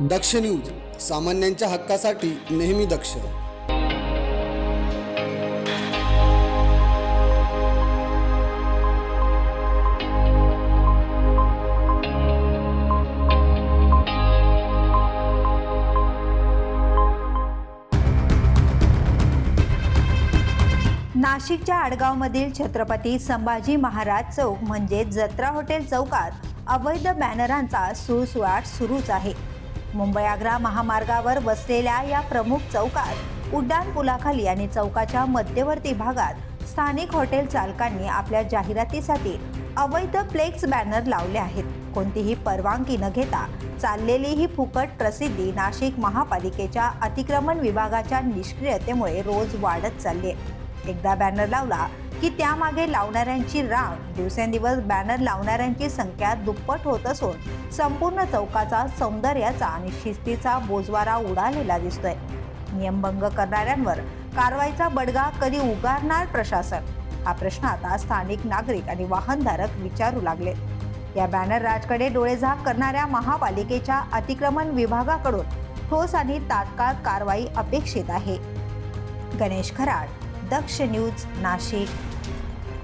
दक्ष news सामान्यांच्या हक्कासाठी नेहमी दक्ष. नाशिकच्या आडगावमधील छत्रपती संभाजी महाराज चौक म्हणजे जत्रा हॉटेल चौकात अवैध बॅनरांचा सुळसुळाट सुरूच आहे. मुंबई आग्रा महामार्गावर वसलेल्या या प्रमुख चौकात उड्डाण पुलाखाली आणि चौकाच्या मध्यवर्ती भागात स्थानिक हॉटेल चालकांनी आपल्या जाहिरातीसाठी अवैध फ्लेक्स बॅनर लावले आहेत. कोणतीही परवानगी न घेता चाललेली ही फुकट प्रसिद्धी नाशिक महापालिकेच्या अतिक्रमण विभागाच्या निष्क्रियतेमुळे रोज वाढत चालली एकदा बॅनर लावला की त्यामागे लावणाऱ्यांची रांग दिवसेंदिवस बॅनर लावणाऱ्यांची संख्या दुप्पट होत असून संपूर्ण चौकाचा सौंदर्याचा आणि शिस्तीचा बोजवारा उडालेला दिसतोय. नियमभंग करणाऱ्यांवर कारवाईचा बडगा कधी उगारणार प्रशासन? हा प्रश्न आता स्थानिक नागरिक आणि वाहनधारक विचारू लागले. या बॅनर राजकडे डोळेझाक करणाऱ्या महापालिकेच्या अतिक्रमण विभागाकडून ठोस आणि तात्काळ कारवाई अपेक्षित आहे. गणेश खराड दक्ष न्यूज नाशिक.